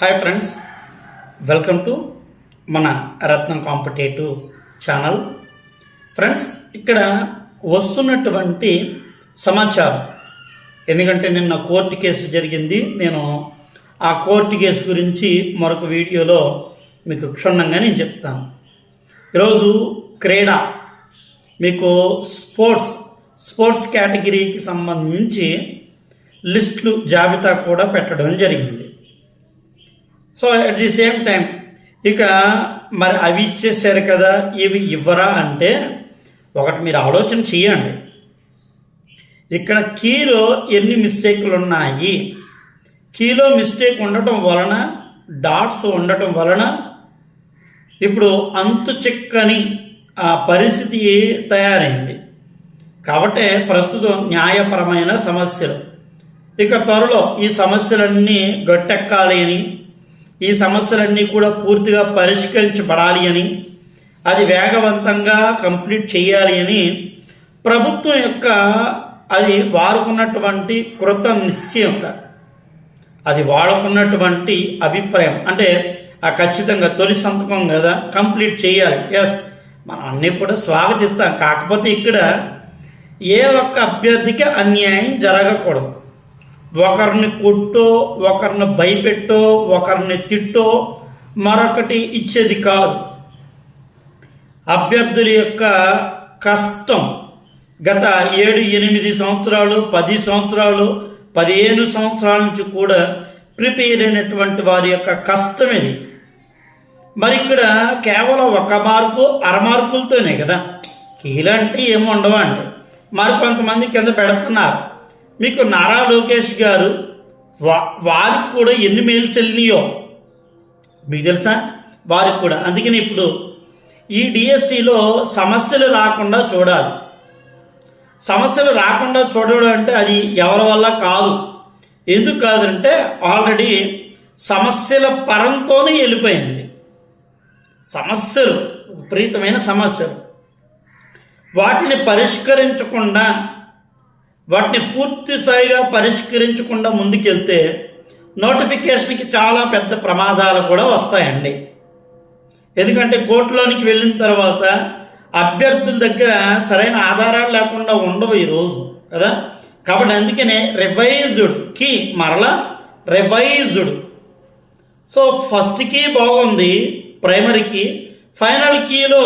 Hi friends welcome to మన రత్నం competitive channel friends ఇక్కడ వస్తున్నటువంటి సమాచారం. ఎందుకంటే నిన్న కోర్టు కేసు జరిగింది. నేను ఆ కోర్టు కేసు గురించి మరొక వీడియోలో మీకు క్షుణ్ణంగా నేను చెప్తాను. ఈరోజు క్రీడ మీకు స్పోర్ట్స్ స్పోర్ట్స్ కేటగిరీకి సంబంధించి లిస్టులు జాబితా కూడా పెట్టడం జరిగింది. So at the same time ఇక మరి అవి ఇచ్చేసారు కదా ఇవి ఇవ్వరా అంటే ఒకటి మీరు ఆలోచన చేయండి. ఇక్కడ కీలో ఎన్ని మిస్టేక్లు ఉన్నాయి కీలో మిస్టేక్ ఉండటం వలన డాట్స్ ఉండటం వలన ఇప్పుడు అంతు చిక్కని ఆ పరిస్థితి తయారైంది. కాబట్టి ప్రస్తుతం న్యాయపరమైన సమస్యలు. ఇక త్వరలో ఈ సమస్యలన్నీ గట్టెక్కాలి అని ఈ సమస్యలన్నీ కూడా పూర్తిగా పరిష్కరించబడాలి అని అది వేగవంతంగా కంప్లీట్ చేయాలి అని ప్రభుత్వం యొక్క అది వాడుకున్నటువంటి కృత నిశ్చయత అది వాడుకున్నటువంటి అభిప్రాయం. అంటే ఆ ఖచ్చితంగా తొలి సంతకం కదా కంప్లీట్ చేయాలి. ఎస్ మనం అన్నీ కూడా స్వాగతిస్తాం. కాకపోతే ఇక్కడ ఏ ఒక్క అభ్యర్థికి అన్యాయం జరగకూడదు. ఒకరిని కొట్టో ఒకరిని భయపెట్టో ఒకరిని తిట్టో మరొకటి ఇచ్చేది కాదు. అభ్యర్థుల యొక్క కష్టం గత ఏడు ఎనిమిది సంవత్సరాలు పది సంవత్సరాలు పదిహేను సంవత్సరాల నుంచి కూడా ప్రిపేర్ అయినటువంటి వారి యొక్క కష్టం ఇది. మరి ఇక్కడ కేవలం ఒక మార్కు అర మార్కులతోనే కదా. కీలంటే ఏమి ఉండవండి. మరి కొంతమంది కింద పెడుతున్నారు. మీకు నారా లోకేష్ గారు వా వారికి కూడా ఎన్ని మెయిల్స్ వెళ్ళినాయో? మీకు తెలుసా? వారికి కూడా. అందుకని ఇప్పుడు ఈ డిఎస్సిలో సమస్యలు రాకుండా చూడాలి. సమస్యలు రాకుండా చూడడం అంటే అది ఎవరి వల్ల కాదు. ఎందుకు కాదంటే ఆల్రెడీ సమస్యల పరంతోనే వెళ్ళిపోయింది. సమస్యలు విపరీతమైన సమస్యలు. వాటిని పరిష్కరించకుండా వాటిని పూర్తి స్థాయిగా పరిష్కరించకుండా ముందుకెళ్తే నోటిఫికేషన్కి చాలా పెద్ద ప్రమాదాలు కూడా వస్తాయండి. ఎందుకంటే కోర్టులోనికి వెళ్ళిన తర్వాత అభ్యర్థుల దగ్గర సరైన ఆధారాలు లేకుండా ఉండవు ఈరోజు కదా? కాబట్టి అందుకనే రివైజ్డ్కి మరలా రివైజ్డ్ సో ఫస్ట్కి బాగుంది ప్రైమరీకి ఫైనల్ కీలో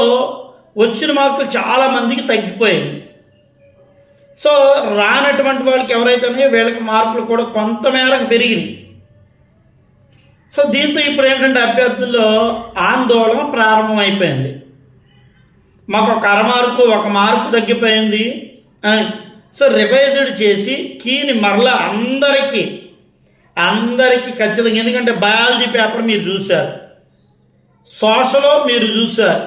వచ్చిన మార్కులు చాలామందికి తగ్గిపోయింది సో రానటువంటి వాళ్ళకి ఎవరైతే ఉన్నాయో వీళ్ళకి మార్కులు కూడా కొంతమేరకు పెరిగినాయి. సో దీంతో ఇప్పుడు ఏంటంటే అభ్యర్థుల్లో ఆందోళన ప్రారంభమైపోయింది. మాకు ఒక అరమార్కు ఒక మార్కు తగ్గిపోయింది అని. సో రివైజ్డ్ చేసి కీని మరలా అందరికీ అందరికీ ఖచ్చితంగా ఎందుకంటే బయాలజీ పేపర్ మీరు చూశారు. సోషలో మీరు చూశారు.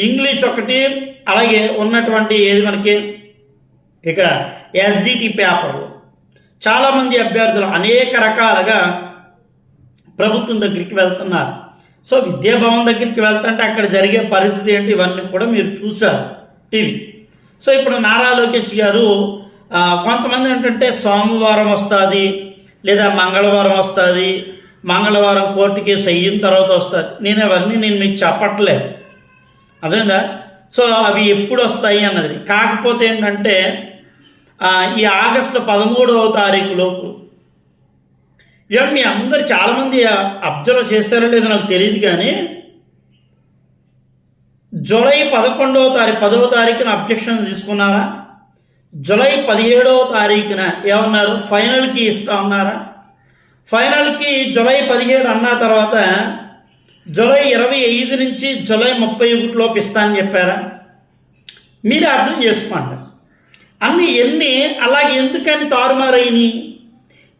ఇంగ్లీష్ ఒకటి అలాగే ఉన్నటువంటి ఏది మనకి ఇక ఎస్జిటి పేపర్లు చాలామంది అభ్యర్థులు అనేక రకాలుగా ప్రభుత్వం దగ్గరికి వెళ్తున్నారు. సో విద్యాభవన్ దగ్గరికి వెళ్తుంటే అక్కడ జరిగే పరిస్థితి ఏంటి? ఇవన్నీ కూడా మీరు చూశారు టీవీ. సో ఇప్పుడు నారా లోకేష్ గారు కొంతమంది ఏంటంటే సోమవారం వస్తుంది లేదా మంగళవారం వస్తుంది మంగళవారం కోర్టు కేసు అయిన తర్వాత వస్తుంది. నేను అవన్నీ నేను మీకు చెప్పట్లేదు. అదేందా సో అవి ఎప్పుడు వస్తాయి అన్నది. కాకపోతే ఏంటంటే ఈ ఆగస్టు పదమూడవ తారీఖు లోపు. ఇవాళ మీ అందరు చాలామంది అబ్జర్వ్ చేశారో లేదో నాకు తెలియదు కానీ జూలై పదకొండవ తారీఖు పదవ తారీఖున అబ్జెక్షన్ తీసుకున్నారా? జూలై పదిహేడవ తారీఖున ఏమన్నారు? ఫైనల్కి ఇస్తా ఉన్నారా ఫైనల్కి జూలై పదిహేడు అన్న తర్వాత జూలై ఇరవై ఐదు నుంచి జూలై ముప్పై ఒకటిలోపు ఇస్తా అని చెప్పారా? మీరు అర్థం చేసుకోండి. అన్ని ఎన్ని అలాగే ఎందుకని తారుమారైనవి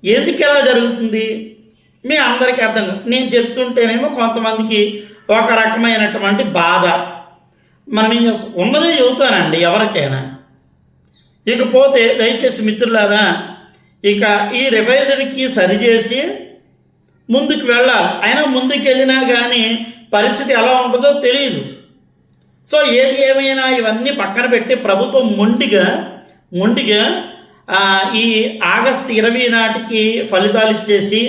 ఎందుకు ఎలా జరుగుతుంది? మీ అందరికీ అర్థం. నేను చెప్తుంటేనేమో కొంతమందికి ఒక రకమైనటువంటి బాధ. మనం ఏం చేస్తాం? ఉన్నదే చెబుతానండి ఎవరికైనా. ఇకపోతే దయచేసి మిత్రులారా ఇక ఈ రివైజ్డ్కి సరిచేసి ముందుకు వెళ్ళాలి. అయినా ముందుకు వెళ్ళినా కానీ పరిస్థితి ఎలా ఉంటుందో తెలియదు సో ఏది ఏమైనా ఇవన్నీ పక్కన పెట్టి ప్రభుత్వం మొండిగా మొండిగా ఈ ఆగస్టు ఇరవై నాటికి ఫలితాలు ఇచ్చేసి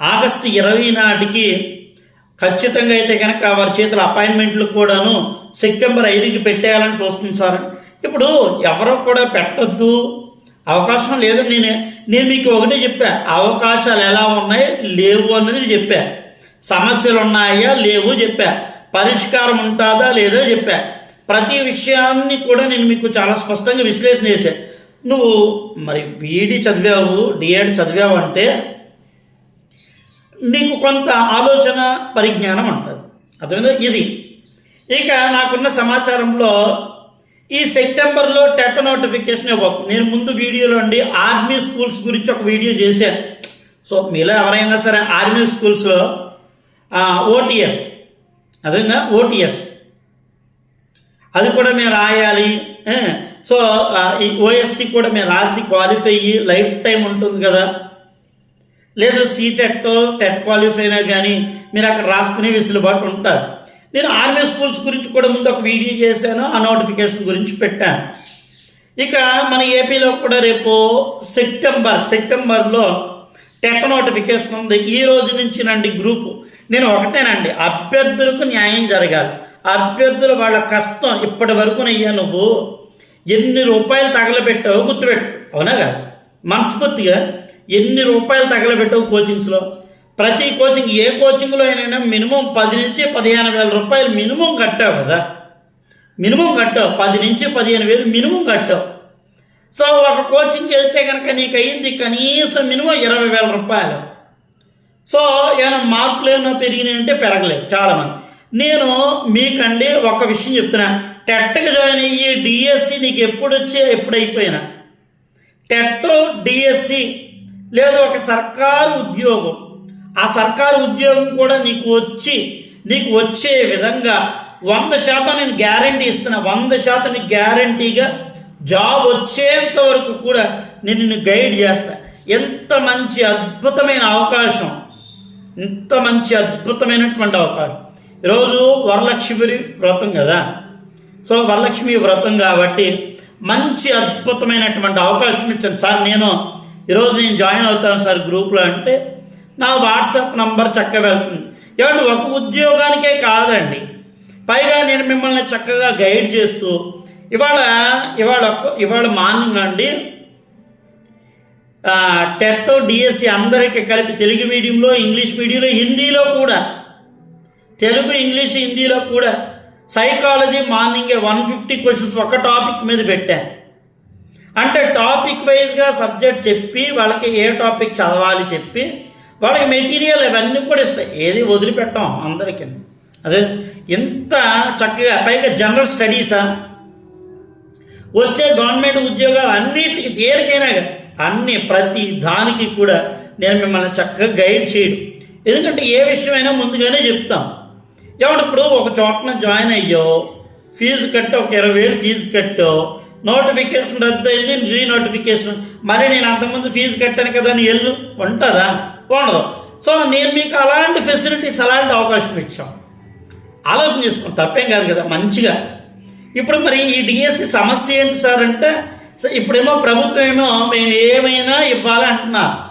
ఆగస్టు ఇరవై నాటికి ఖచ్చితంగా అయితే కనుక వారి చేతుల అపాయింట్మెంట్లు కూడాను సెప్టెంబర్ ఐదుకి పెట్టేయాలని చూస్తుంది సార్. ఇప్పుడు ఎవరో కూడా పెట్టొద్దు. అవకాశం లేదు. నేనే నేను మీకు ఒకటే చెప్పా. అవకాశాలు ఎలా ఉన్నాయి? లేవు అన్నది చెప్పా. సమస్యలు ఉన్నాయా? లేవు చెప్పా. పరిష్కారం ఉంటుందా లేదా చెప్పా. ప్రతి విషయాన్ని కూడా నేను మీకు చాలా స్పష్టంగా విశ్లేషణ చేశా. నువ్వు మరి బీఈడి చదివావు డిఎడ్ చదివావు అంటే నీకు కొంత ఆలోచన పరిజ్ఞానం ఉంటుంది. అర్థమైందా? ఇది. ఇక నాకున్న సమాచారంలో ఈ సెప్టెంబర్లో టెట్ నోటిఫికేషన్ ఇవ్వబోతుంది నేను ముందు వీడియోలో అండి ఆర్మీ స్కూల్స్ గురించి ఒక వీడియో చేశాను. సో మీలో ఎవరైనా సరే ఆర్మీ స్కూల్స్లో ఓటీఎస్ అదేవిధంగా ఓటీఎస్ అది కూడా మేము రాయాలి సో ఈ ఓఎస్టీ కూడా మేము రాసి క్వాలిఫై అయ్యి లైఫ్ టైం ఉంటుంది కదా. లేదు సీటెట్ టెట్ క్వాలిఫై అయినా కానీ మీరు అక్కడ రాసుకునే వెసులుబాటు ఉంటుంది. నేను ఆర్మీ స్కూల్స్ గురించి కూడా ముందు ఒక వీడియో చేశాను ఆ నోటిఫికేషన్ గురించి పెట్టాను. ఇక మన ఏపీలో కూడా రేపు సెప్టెంబర్ సెప్టెంబర్లో టెట్ నోటిఫికేషన్ ఉంది. ఈ రోజు నుంచి నండి గ్రూపు. నేను ఒకటేనండి అభ్యర్థులకు న్యాయం జరగాలి. అభ్యర్థులు వాళ్ళ కష్టం ఇప్పటి వరకు అయ్యా నువ్వు. ఎన్ని రూపాయలు తగలబెట్టావు గుర్తుపెట్టు అవునా కదా? మనస్ఫూర్తిగా ఎన్ని రూపాయలు తగలబెట్టావు కోచింగ్స్లో ప్రతి కోచింగ్ ఏ కోచింగ్లో అయినా మినిమం పది నుంచి పదిహేను వేల రూపాయలు మినిమం కట్టావు కదా. మినిమం కట్టావు. పది నుంచి పదిహేను వేలు మినిమం కట్టావు. సో ఒక కోచింగ్ వెళ్తే కనుక నీకు అయింది కనీసం మినిమం ఇరవై వేల రూపాయలు. సో ఏమైనా మార్కులు ఏమైనా పెరిగినాయంటే పెరగలేదు చాలామంది. నేను మీకండి ఒక విషయం చెప్తున్నా. టెట్కి జాయిన్ అయ్యి డిఎస్సి నీకు ఎప్పుడు వచ్చి ఎప్పుడు టెట్ డిఎస్సి లేదా ఒక సర్కారు ఉద్యోగం. ఆ సర్కారు ఉద్యోగం కూడా నీకు వచ్చి నీకు వచ్చే విధంగా వంద శాతం నేను గ్యారంటీ ఇస్తున్నా. వంద శాతం నీకు గ్యారంటీగా జాబ్ వచ్చేంత వరకు కూడా నేను నిన్ను గైడ్ చేస్తా. ఎంత మంచి అద్భుతమైన అవకాశం. ఇంత మంచి అద్భుతమైనటువంటి అవకాశం. ఈరోజు వరలక్ష్మి వ్రతం కదా? సో వరలక్ష్మి వ్రతం కాబట్టి మంచి అద్భుతమైనటువంటి అవకాశం ఇచ్చాను. సార్ నేను ఈరోజు నేను జాయిన్ అవుతాను సార్ గ్రూప్లో అంటే నా వాట్సాప్ నంబర్ చక్కగా వెళ్తుంది. ఏమంటే ఒక ఉద్యోగానికే కాదండి. పైగా నేను మిమ్మల్ని చక్కగా గైడ్ చేస్తూ ఇవాళ ఇవాళ ఇవాళ మార్నింగ్ అండి. టెట్టో డిఎస్సి అందరికీ కలిపి తెలుగు మీడియంలో ఇంగ్లీష్ మీడియంలో హిందీలో కూడా తెలుగు ఇంగ్లీష్ హిందీలో కూడా సైకాలజీ మార్నింగే వన్ ఫిఫ్టీ క్వశ్చన్స్ ఒక టాపిక్ మీద పెట్టాను అంటే టాపిక్ వైజ్గా సబ్జెక్ట్ చెప్పి వాళ్ళకి ఏ టాపిక్ చదవాలి చెప్పి వాళ్ళకి మెటీరియల్ ఇవన్నీ కూడా ఇస్తాయి. ఏది వదిలిపెట్టాం అందరికీ. అదే ఇంత చక్కగా పైగా జనరల్ స్టడీసా వచ్చే గవర్నమెంట్ ఉద్యోగాలు అన్నిటికీ దేనికైనా అన్ని ప్రతి దానికి కూడా నేను మిమ్మల్ని చక్కగా గైడ్ చేయడం. ఎందుకంటే ఏ విషయమైనా ముందుగానే చెప్తాం. ఏమంటే ఇప్పుడు ఒక చోటన జాయిన్ అయ్యో ఫీజు కట్టో ఒక ఇరవై వేలు ఫీజు కట్టో నోటిఫికేషన్ రద్దు అయింది రీ నోటిఫికేషన్. మరి నేను అంతకుముందు ఫీజు కట్టాను కదా అని ఎల్లు. ఉంటుందా? ఉండదు. సో నేను మీకు అలాంటి ఫెసిలిటీస్ అలాంటి అవకాశం ఇచ్చాం. ఆలోచన చేసుకోండి తప్పేం కాదు కదా మంచిగా. ఇప్పుడు మరి ఈ డిఎస్సి సమస్య ఏంటి సార్ అంటే సో ఇప్పుడేమో ప్రభుత్వం ఏమో మేము ఏమైనా ఇవ్వాలి అంటున్నారు.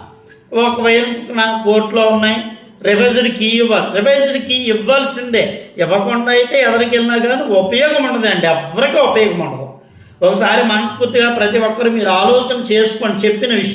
ఒకవైపు నా కోర్టులో ఉన్నాయి రివైజ్డ్ కీ ఇవ్వాలి. రివైజ్డ్ కీ ఇవ్వాల్సిందే. ఇవ్వకుండా అయితే ఎవరికి వెళ్ళినా కానీ ఉపయోగం ఉండదండి. ఎవరికి ఉపయోగం ఉండదు. ఒకసారి మనస్ఫూర్తిగా ప్రతి ఒక్కరు మీరు ఆలోచన చేసుకోండి చెప్పిన విషయం.